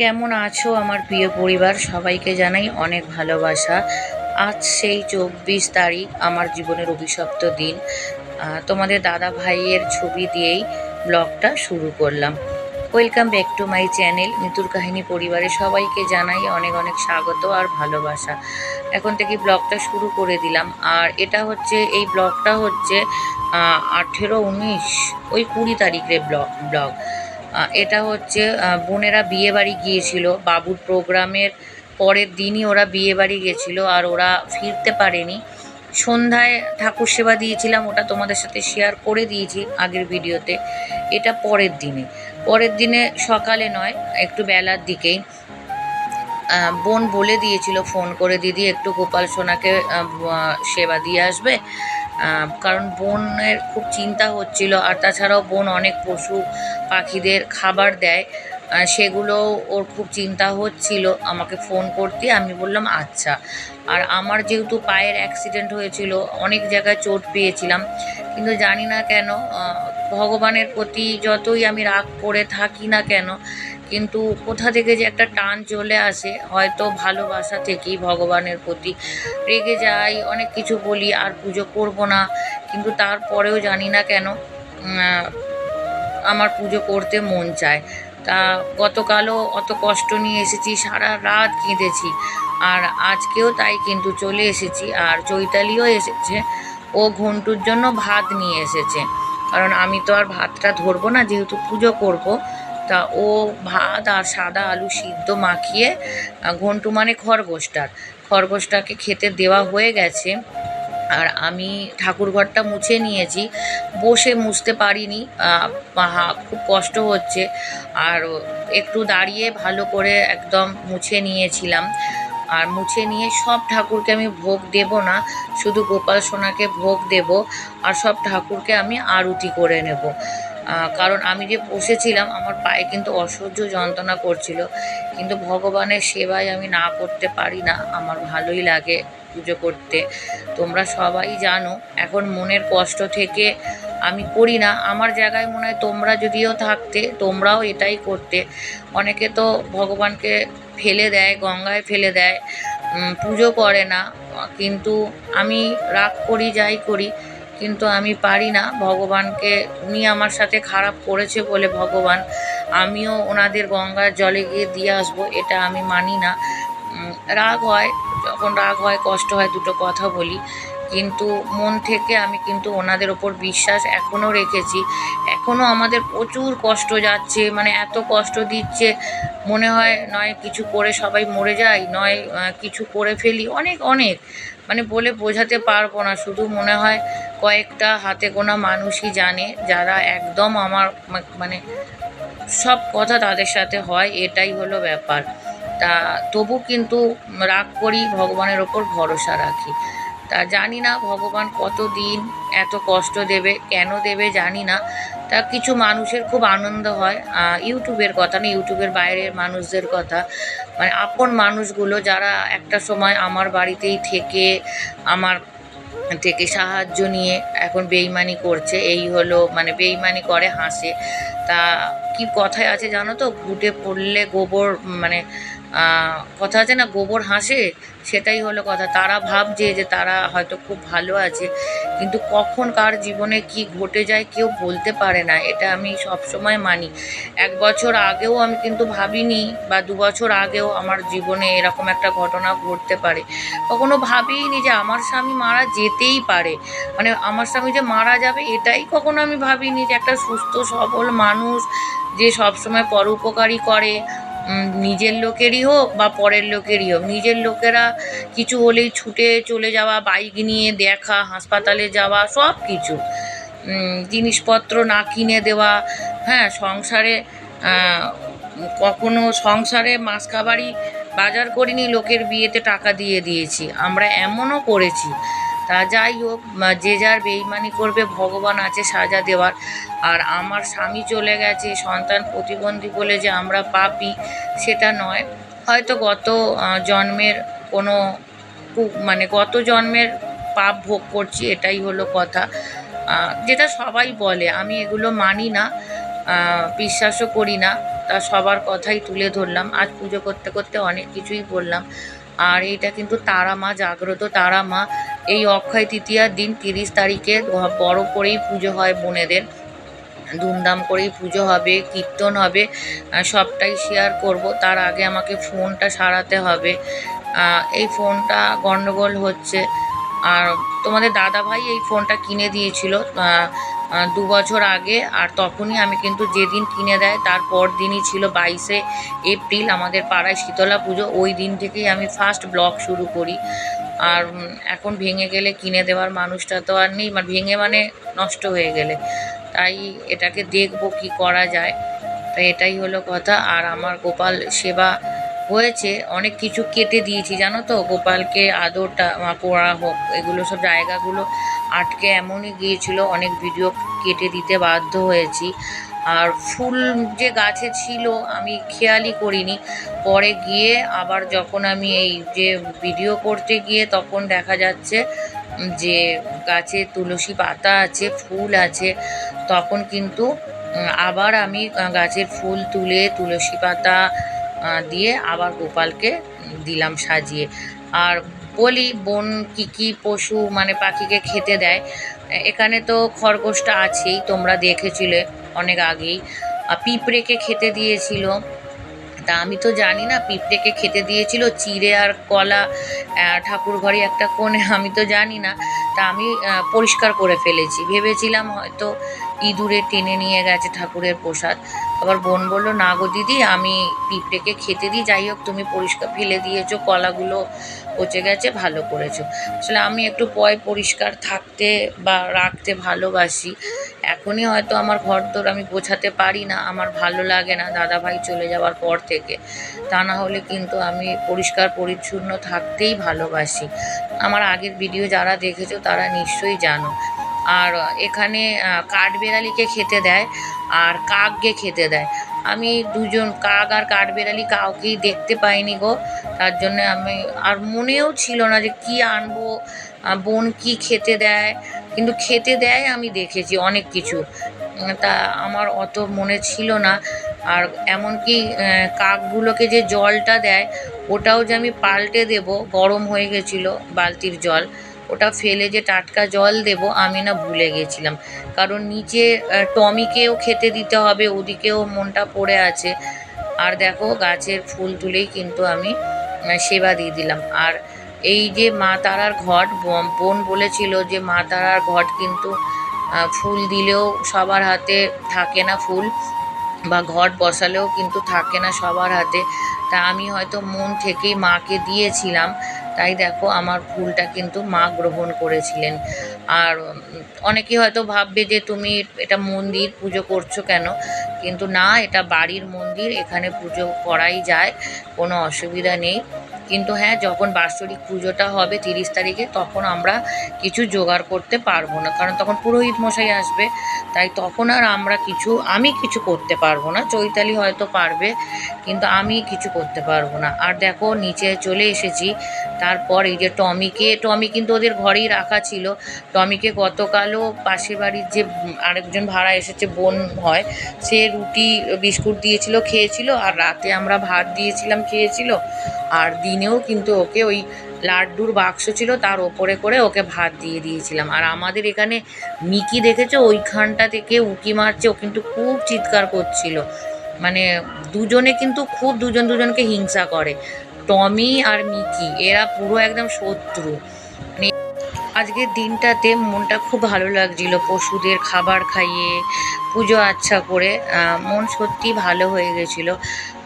কেমন আছো আমার প্রিয় পরিবার? সবাইকে জানাই অনেক ভালোবাসা। আজ সেই চব্বিশ তারিখ আমার জীবনের অভিশপ্ত দিন। তোমাদের দাদা ভাইয়ের ছবি দিয়েই ব্লগটা শুরু করলাম। Welcome back to my channel মিতুর কাহিনী পরিবারের সবাইকে জানাই অনেক অনেক স্বাগত আর ভালোবাসা। এখন থেকে ব্লগটা শুরু করে দিলাম। আর এটা হচ্ছে, এই ব্লগটা হচ্ছে আঠেরো উনিশ, ওই কুড়ি তারিখের ব্লগ ব্লগ। এটা হচ্ছে বোনেরা বিয়ে বাড়ি গিয়েছিল। বাবুর প্রোগ্রামের পরের দিনই ওরা বিয়ে বাড়ি গেছিল আর ওরা ফিরতে পারেনি। সন্ধ্যায় ঠাকুর সেবা দিয়েছিলাম, ওটা তোমাদের সাথে শেয়ার করে দিয়েছি আগের ভিডিওতে। এটা পরের দিনে। পরের দিনে সকালে নয়, একটু বেলার দিকেই বোন বলে দিয়েছিল, ফোন করে, দিদি, একটু গোপাল সোনাকে সেবা দিয়ে আসবে? কারণ বোনের খুব চিন্তা হচ্ছিল, আর তাছাড়াও বোন অনেক পশু পাখিদের খাবার দেয় সেগুলো ওর খুব চিন্তা হচ্ছিল, আমাকে ফোন করতে, আমি বললাম আচ্ছা। আর আমার যেহেতু পায়ের অ্যাক্সিডেন্ট হয়েছিল, অনেক জায়গায় চোট পেয়েছিলাম, কিন্তু জানি না কেন ভগবানের প্রতি যতই আমি রাগ করে থাকি না কেন কিন্তু কোথা থেকে যে একটা টান চলে আসে, হয়তো ভালোবাসা থেকেই ভগবানের প্রতি রেগে যাই, অনেক কিছু বলি, আর পুজো করব না। কিন্তু তারপরেও জানি না কেন আমার পুজো করতে মন চায়। তা গতকালও অত কষ্ট নিয়ে এসেছি, সারা রাত কেঁদেছি। আর আজকেও তাই কিন্তু চলে এসেছি। আর চৈতালিও এসেছে। ও ঘন্টুর জন্য ভাত নিয়ে এসেছে। কারণ আমি তো আর ভাতটা ধরবো না, যেহেতু পুজো করব। তা ও ভাত আর সাদা আলু সিদ্ধ মাখিয়ে ঘন্টু মানে খরগোশটার। খরগোশটাকে খেতে দেওয়া হয়ে গেছে। আর আমি ঠাকুরঘরটা মুছে নিয়েছি। বসে মুছতে পারিনি। খুব কষ্ট হচ্ছে। আর একটু দাঁড়িয়ে ভালো করে একদম মুছে নিয়েছিলাম। আর মুছে নিয়ে সব ঠাকুরকে আমি ভোগ দেব না। শুধু গোপাল সোনাকে ভোগ দেব। আর সব ঠাকুরকে আমি আরতি করে নেব। কারণ আমি যে বসেছিলাম, আমার পায়ে কিন্তু অসহ্য যন্ত্রণা করছিল। কিন্তু ভগবানের সেবায় আমি না করতে পারি না, আমার ভালোই লাগে পুজো করতে। তোমরা সবাই জানো, এখন মনের কষ্ট থেকে আমি করি না। আমার জায়গায় মনে হয় তোমরা যদিও থাকতে, তোমরাও এটাই করতে। অনেকে তো ভগবানকে ফেলে দেয়, গঙ্গায় ফেলে দেয় পুজো করে না। কিন্তু আমি রাগ করি, যাই করি কিন্তু আমি পারি না। ভগবানকে উনি আমার সাথে খারাপ করেছে বলে ভগবান, আমিও ওনাদের গঙ্গার জলে গিয়ে দিয়ে আসব এটা আমি মানি না। রাগ হয়, যখন রাগ হয়, কষ্ট হয়, দুটো কথা বলি। কিন্তু মন থেকে আমি কিন্তু ওনাদের ওপর বিশ্বাস এখনও রেখেছি। এখনও আমাদের প্রচুর কষ্ট যাচ্ছে মানে এত কষ্ট দিচ্ছে। মনে হয় নয় কিছু করে সবাই মরে যায়, নয় কিছু করে ফেলি, অনেক অনেক। মানে বলে বোঝাতে পারব না। শুধু মনে হয় কয়েকটা হাতে গোনা মানুষই জানে, যারা একদম আমার মানে সব কথা তাদের সাথে হয়, এটাই হলো ব্যাপার। তা তবু কিন্তু রাগ করি, ভগবানের ওপর ভরসা রাখি। তা জানি না ভগবান কত দিন এত কষ্ট দেবে, কেন দেবে জানি না। তা কিছু মানুষের খুব আনন্দ হয় ইউটিউবের কথা না, ইউটিউবের বাইরের মানুষদের কথা। মানে আপন মানুষগুলো যারা একটা সময় আমার বাড়িতেই থেকে, আমার থেকে সাহায্য নিয়ে এখন বেইমানি করছে, এই হলো মানে বেইমানি করে, হাসে। তা কি কথায় আছে জানো তো? ঘুটে পড়লে গোবর মানে কথা আছে না, গোবর হাসে? সেটাই হলো কথা। তারা ভাবছে যে তারা হয়তো খুব ভালো আছে, কিন্তু কখন কার জীবনে কি ঘটে যায় কেউ বলতে পারে না। এটা আমি সব সময় মানি। এক বছর আগেও আমি কিন্তু ভাবিনি, বা দু বছর আগেও আমার জীবনে এরকম একটা ঘটনা ঘটতে পারে। কখনো ভাবিনি যে আমার স্বামী মারা যেতেই পারে। মানে আমার স্বামী যে মারা যাবে, এটাই কখনো আমি ভাবিনি যে একটা সুস্থ, সবল মানুষ যে সবসময় পরোপকারী করে। নিজের লোকেরই হোক বা পরের লোকেরই হোক, নিজের লোকেরা কিছু হলেই ছুটে চলে যাওয়া, বাইক নিয়ে দেখা, হাসপাতালে যাওয়া, সব কিছু। জিনিসপত্র না কিনে দেওয়া হ্যাঁ সংসারে কখনো সংসারে মাছ খাবারই বাজার করিনি, লোকের বিয়েতে টাকা দিয়ে দিয়েছি। আমরা এমনও করেছি তা যাই হোক যে যার বেইমানি করবে, ভগবান আছে সাজা দেওয়ার। আর আমার স্বামী চলে গেছে, সন্তান প্রতিবন্ধী বলে যে আমরা পাপি, সেটা নয়। হয়তো গত জন্মের কোনো মানে গত জন্মের পাপ ভোগ করছি, এটাই হলো কথা। যেটা সবাই বলে, আমি এগুলো মানি না বিশ্বাসও করি না, তা সবার কথাই তুলে ধরলাম। আজ পুজো করতে করতে অনেক কিছুই বললাম। আর এটা কিন্তু তারা মা, জাগ্রত তারা মা। এই অক্ষয় তৃতীয়ার দিন তিরিশ তারিখে বড় করেই পুজো হয় বোনেদের। ধুমধাম করেই পুজো হবে, কীর্তন হবে সবটাই শেয়ার করব। তার আগে আমাকে ফোনটা সারাতে হবে। এই ফোনটা গন্ডগোল হচ্ছে। আর তোমাদের দাদা ভাই এই ফোনটা কিনে দিয়েছিল দু বছর আগে। আর তখনই আমি কিন্তু যেদিন কিনে দেয়, তার পর দিনই ছিল বাইশে এপ্রিল আমাদের পাড়ায় শীতলা পুজো। ওই দিন থেকেই আমি ফার্স্ট ব্লগ শুরু করি। আর এখন ভেঙে গেলে কিনে দেওয়ার মানুষটা তো আর নেই মানে ভেঙে মানে নষ্ট হয়ে গেলে। তাই এটাকে দেখব কি করা যায়। তো এটাই হলো কথা। আর আমার গোপাল সেবা হয়েছে, অনেক কিছু কেটে দিয়েছি, জানো তো? গোপালকে আদরটা করা হোক, এগুলো সব জায়গাগুলো আটকে এমনই গিয়েছিল, অনেক ভিডিও কেটে দিতে বাধ্য হয়েছি। আর ফুল যে গাছে ছিল আমি খেয়ালই করিনি। পরে গিয়ে আবার যখন আমি এই যে ভিডিও করতে গিয়ে তখন দেখা যাচ্ছে যে গাছে তুলসী পাতা আছে, ফুল আছে, তখন কিন্তু আবার আমি গাছের ফুল তুলে তুলসী পাতা দিয়ে আবার গোপালকে দিলাম সাজিয়ে। আর বলি, বোন কী কী পশু মানে পাখিকে খেতে দেয়? এখানে তো খরগোশটা আছেই, তোমরা দেখেছিলে। অনেক আগেই পিঁপড়েকে খেতে দিয়েছিল। তা আমি তো জানি না, পিঁপড়েকে খেতে দিয়েছিল চিড়ে আর কলা ঠাকুর ঘরে একটা কোণে, আমি তো জানি না। তা আমি পরিষ্কার করে ফেলেছি। ভেবেছিলাম হয়তো ইঁদুরে টেনে নিয়ে গেছে ঠাকুরের প্রসাদ। আবার বোন বলল, না গো দিদি, আমি পিঁপড়েকে খেতে দিই। যাই হোক, তুমি পরিষ্কার, ফেলে দিয়েছ, কলাগুলো পচে গেছে, ভালো করেছ। আসলে আমি একটু পয় পরিষ্কার থাকতে বা রাখতে ভালোবাসি। এখনই হয়তো আমার ঘর তোর আমি গোছাতে পারি না, আমার ভালো লাগে না দাদা ভাই চলে যাওয়ার পর থেকে। তা না হলে কিন্তু আমি পরিষ্কার পরিচ্ছন্ন থাকতেই ভালোবাসি। আমার আগের ভিডিও যারা দেখেছ তারা নিশ্চয়ই জানো। আর এখানে কাঠবেড়ালিকে খেতে দেয় আর কাককে খেতে দেয়। আমি দুজন, কাক আর কাঠবেড়ালি কাউকেই দেখতে পাইনি গো। তার জন্য আমি, আর মনেও ছিল না যে কি আনব বোন কি খেতে দেয়। কিন্তু খেতে দেয়, আমি দেখেছি অনেক কিছু। তা আমার অত মনে ছিল না। আর এমনকি কাকগুলোকে যে জলটা দেয়, ওটাও যে আমি পাল্টে দেব, গরম হয়ে গেছিল বালতির জল, ওটা ফেলে যে টাটকা জল দেব, আমি না ভুলে গেছিলাম। কারণ নিচে টমিকেও খেতে দিতে হবে, ওদিকেও মনটা পড়ে আছে। আর দেখো, গাছের ফুল তুলেই কিন্তু আমি সেবা দিয়ে দিলাম। আর এই যে মা তারার ঘট বোন বলেছিল যে মা তারার ঘট কিন্তু ফুল দিলেও সবার হাতে থাকে না ফুল বা ঘট বসালেও কিন্তু থাকে না সবার হাতে। তা আমি হয়তো মন থেকেই মাকে দিয়েছিলাম, তাই দেখো আমার ফুলটা কিন্তু মা গ্রহণ করেছিলেন। আর অনেকে হয়তো ভাববে যে তুমি এটা মন্দির পুজো করছ কেন? কিন্তু না, এটা বাড়ির মন্দির, এখানে পুজো করাই যায়, কোনো অসুবিধা নেই। কিন্তু হ্যাঁ যখন বাৎসরিক পুজোটা হবে তিরিশ তারিখে, তখন আমরা কিছু জোগাড় করতে পারব না। কারণ তখন পুরোহিত মশাই আসবে, তাই তখন আর আমরা কিছু, আমি কিছু করতে পারব না। চৈতালি হয়তো পারবে, কিন্তু আমি কিছু করতে পারব না। আর দেখো, নিচে চলে এসেছি, তারপর এই যে টমিকে, টমি কিন্তু ওদের ঘরেই রাখা ছিল। টমিকে গতকালও পাশের বাড়ির যে আরেকজন ভাড়া এসেছে, বোন হয়, সে রুটি, বিস্কুট দিয়েছিল, খেয়েছিল, আর রাতে আমরা ভাত দিয়েছিলাম, খেয়েছিল। আর দিনেও কিন্তু ওকে ওই লাড্ডুর বাক্স ছিল, তার ওপরে করে ওকে ভাত দিয়ে দিয়েছিলাম। আর আমাদের এখানে মিকি দেখেছ? ওইখানটা থেকে উকি মারছে, ও কিন্তু খুব চিৎকার করছিল। মানে দুজনে কিন্তু খুব দুজন দুজনকে হিংসা করে। টমি আর মিকি, এরা পুরো একদম শত্রু। মানে আজকের দিনটাতে মনটা খুব ভালো লাগছিল, পশুদের খাবার খাইয়ে, পুজো আচ্ছা করে। মন সত্যি ভালো হয়ে গেছিল।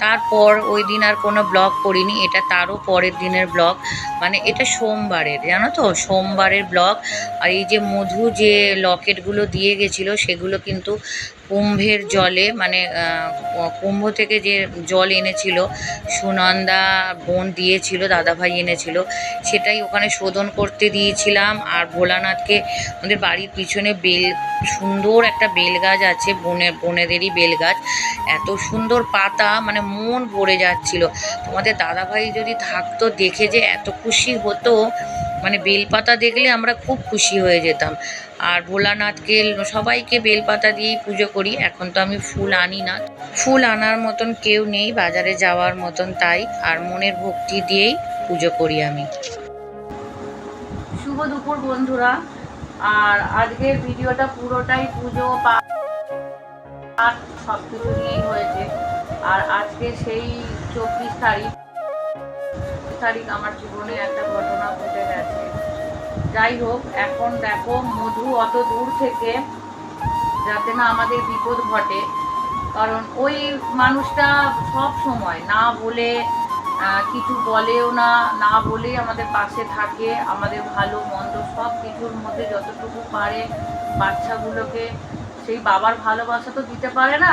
তারপর ওই দিন আর কোনো ব্লগ করিনি, এটা তারও পরের দিনের ব্লগ। মানে এটা সোমবারের, জানো তো? সোমবারের ব্লগ। আর এই যে মধু যে লকেটগুলো দিয়ে গেছিল, সেগুলো কিন্তু কুম্ভের জলে মানে কুম্ভ থেকে যে জল এনেছিল, সুনন্দা বোন দিয়েছিল, দাদাভাই এনেছিল, সেটাই ওখানে শোধন করতে দিয়েছিলাম। আর ভোলানাথকে আমাদের বাড়ির পিছনে বেল, সুন্দর একটা বেল গাছ আছে বনের বনেদেরই বেল গাছ এত সুন্দর পাতা মানে মন ভরে যাচ্ছিল। তোমাদের দাদাভাই যদি থাকতো, দেখে যে এত খুশি হতো মানে বেলপাতা দেখলে আমরা খুব খুশি হয়ে যেতাম। আর ভোলানাথকে সবাইকে বেলপাতা দিয়েই পুজো করি। এখন তো আমি ফুল আনি না। ফুল আনার মতন কেউ নেই, বাজারে যাওয়ার মতন তাই। আর মনের ভক্তি দিয়েই পুজো করি আমি। শুভ দুপুর বন্ধুরা। আর আজকের ভিডিওটা পুরোটাই পুজো, পাঠ সব কিছু নিয়েই হয়েছে। আর আজকে সেই চব্বিশ তারিখ তারিখ আমার জীবনে একটা ঘটনা ঘটে গেছে। যাই হোক, এখন দেখো মধু অত দূর থেকে যাতে না আমাদের বিপদ ঘটে। কারণ ওই মানুষটা সব সময় না বলে কিছু বলেও না না বলেই আমাদের পাশে থাকে, আমাদের ভালো, মন্দ সব কিছুর মধ্যে যতটুকু পারে বাচ্চাগুলোকে, সেই বাবার ভালোবাসা তো দিতে পারে না,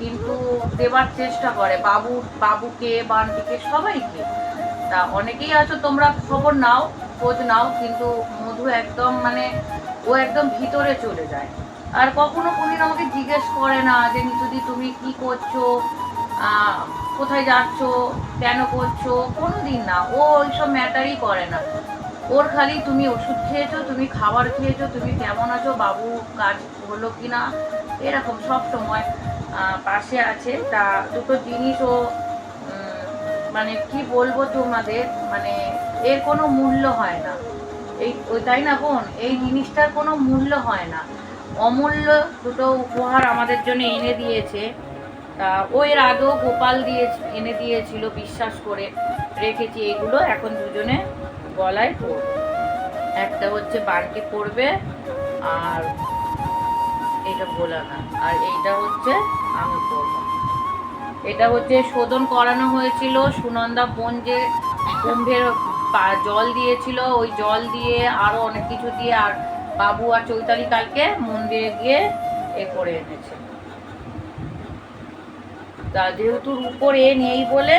কিন্তু দেবার চেষ্টা করে। বাবু, বাবুকে, বান্টিকে, সবাইকে। তা অনেকেই আছো, তোমরা খবর নাও, খোঁজ নাও, কিন্তু মধু একদম মানে ও একদম ভিতরে চলে যায়। আর কখনো কোনদিন আমাকে জিজ্ঞেস করে না যে নিতুদি তুমি কি করছ? কোথায় যাচ্ছো? কেন করছ? কোনো দিন না, ও ওইসব ম্যাটারই করে না। ওর খালি, তুমি ওষুধ খেয়েছো? তুমি খাবার খেয়েছো? তুমি কেমন আছো? বাবু কাজ হলো কি না এরকম সব সময় পাশে আছে। তা দুটো জিনিস ও মানে কি বলব তোমাদের? মানে এর কোনো মূল্য হয় না। এই তাই না বোন? এই জিনিসটার কোনো মূল্য হয় না। অমূল্য দুটো উপহার আমাদের জন্য এনে দিয়েছে। তা ও এর আগেও গোপাল দিয়ে এনে দিয়েছিল বিশ্বাস করে। রেখেছি এগুলো এখন দুজনে গলায় পরবে একটা হচ্ছে বাড়তি পড়বে আর এটা বলা না আর এইটা হচ্ছে আমি পরবো এটা হচ্ছে শোধন করানো হয়েছিল। সুনন্দা বোন যে কুম্ভের জল দিয়েছিল, ওই জল দিয়ে আরও অনেক কিছু দিয়ে আর বাবু আর চৈতালি কালকে মন্দিরে গিয়ে এ করে এনেছে। তা যেহেতু উপর এ নেই বলে,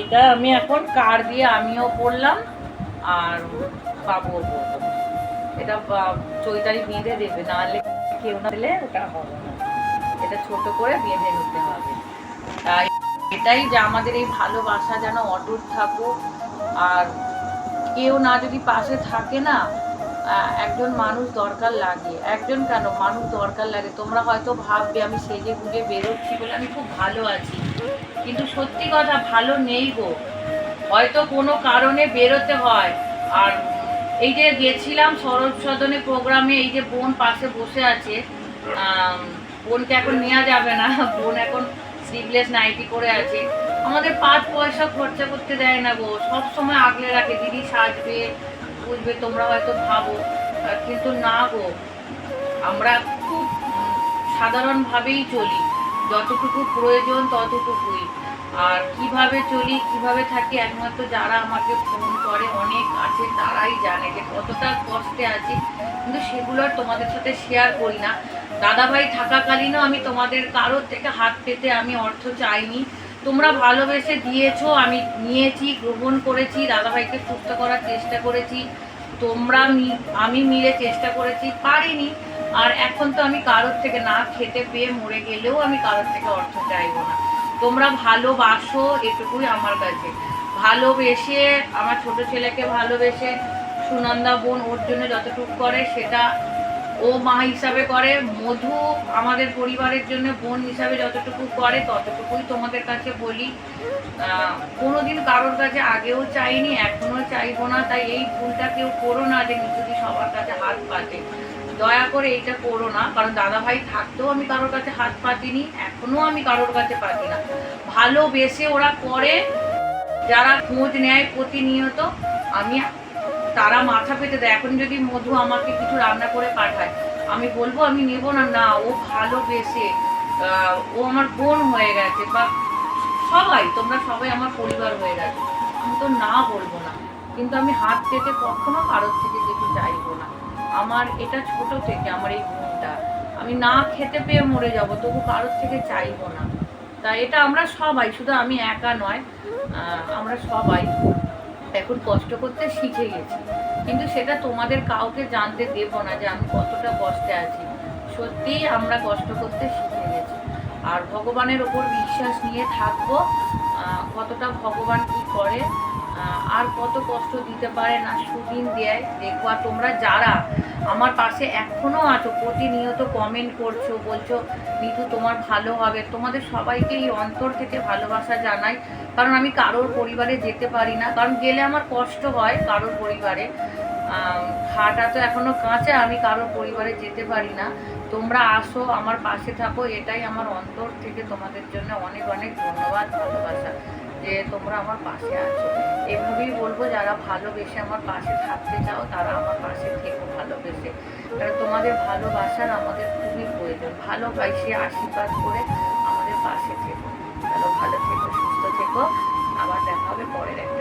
এটা আমি এখন কার দিয়ে আমিও পড়লাম আর বাবুও পড়ব এটা চৈতালি বেঁধে দেবে নাহলে কেউ না দিলে ওটা হবে না। এটা ছোট করে বেঁধে নিতে হবে। তাই এটাই যে আমাদের এই ভালোবাসা যেন অটুট থাকুক। আর কেউ না যদি পাশে থাকে না একজন মানুষ দরকার লাগে। একজন কেন মানুষ দরকার লাগে? তোমরা হয়তো ভাববে, আমি সেজে গুজে বেরোচ্ছি বলে আমি খুব ভালো আছি। কিন্তু সত্যি কথা, ভালো নেই গো। হয়তো কোনো কারণে বেরোতে হয়। আর এই যে গেছিলাম শরৎ সদনে প্রোগ্রামে, এই যে বোন পাশে বসে আছে বোনকে এখন নেওয়া যাবে না। বোন এখন স্লিভলেস নাইটি করে আছে। আমাদের পাঁচ পয়সা খরচা করতে দেয় না গো। সব সময় আগলে রাখে, দিদি সাজবে বুঝবে তোমরা হয়তো ভাবো। কিন্তু না গো, আমরা খুব সাধারণভাবেই চলি। যতটুকু প্রয়োজন ততটুকুই। আর কীভাবে চলি, কীভাবে থাকি, একমাত্র যারা আমাকে ফোন করে, অনেক আছে, তারাই জানে যে কতটা কষ্টে আছি। কিন্তু সেগুলো আর তোমাদের সাথে শেয়ার করি না। দাদাভাই থাকাকালীনও আমি তোমাদের কারোর থেকে হাত পেতে আমি অর্থ চাইনি। তোমরা ভালোবেসে দিয়েছ, আমি নিয়েছি, গ্রহণ করেছি, দাদাভাইকে সুস্থ করার চেষ্টা করেছি। তোমরা আমি মিলে চেষ্টা করেছি, পারিনি। আর এখন তো আমি কারোর থেকে না খেতে পেয়ে মরে গেলেও আমি কারোর থেকে অর্থ চাইব না। তোমরা ভালোবাসো, এটুকুই আমার কাছে। ভালোবেসে, আমার ছোট ছেলেকে ভালোবেসে সুনন্দা বোন ওর জন্য যতটুকু করে সেটা ও মা হিসাবে করে, মধু আমাদের পরিবারের জন্য বোন হিসাবে যতটুকু করে ততটুকুই তোমাদের কাছে বলি। কোনোদিন কারোর কাছে আগেও চাইনি, এখনও চাইব না, তাই এই ভুলটা কেউ করো না যে নিচুদি সবার কাছে হাত পাতে। দয়া করে এইটা করো না, কারণ দাদা ভাই থাকতেও আমি কারোর কাছে হাত পাতিনি, এখনও আমি কারোর কাছে পাতি না। ভালোবেসে ওরা করে, যারা খোঁজ নেয় প্রতিনিয়ত, আমি তারা মাথা পেতে দেয়। এখন যদি মধু আমাকে কিছু রান্না করে পাঠায়, আমি বলব আমি নেব না না, ও ভালোবেসে ও আমার বোন হয়ে গেছে বা সবাই, তোমরা সবাই আমার পরিবার হয়ে গেছে। আমি তো না বলব না। কিন্তু আমি হাত পেতে কখনো কারোর থেকে কিছু চাইব না। আমার এটা ছোট থেকে, আমার এই গুণটা আমি না খেতে পেয়ে মরে যাব, তবু কারোর থেকে চাইব না। তা এটা আমরা সবাই, শুধু আমি একা নয় আমরা সবাই। এখন কষ্ট করতে শিখে গেছি। কিন্তু সেটা তোমাদের কাউকে জানতে দেব না যে আমি কতটা কষ্টে আছি। সত্যিই আমরা কষ্ট করতে শিখে গেছি। আর ভগবানের ওপর বিশ্বাস নিয়ে থাকব কতটা ভগবান কি করে আর কত কষ্ট দিতে পারে না সুদিন দেয়। দেখব আর তোমরা যারা আমার পাশে এখনও আছো, প্রতিনিয়ত কমেন্ট করছ, বলছো নিতু তোমার ভালো হবে। তোমাদের সবাইকে এই অন্তর থেকে ভালোবাসা জানাই। কারণ আমি কারোর পরিবারে যেতে পারি না। কারণ গেলে আমার কষ্ট হয় কারোর পরিবারে। হাটা তো এখনও কাঁচা, আমি কারোর পরিবারে যেতে পারি না। তোমরা আসো, আমার পাশে থাকো, এটাই আমার অন্তর থেকে তোমাদের জন্য অনেক অনেক ধন্যবাদ, ভালোবাসা, যে তোমরা আমার পাশে আছো। এভাবেই বলব, যারা ভালোবেসে আমার পাশে থাকতে চাও, তারা আমার পাশে থেকো ভালোবেসে। কারণ তোমাদের ভালোবাসার আমাদের খুবই প্রয়োজন। ভালোবাসে আশীর্বাদ করে আমাদের পাশে থেকো। ভালো ভালো থেকো আবার দেখা হবে পরের একটা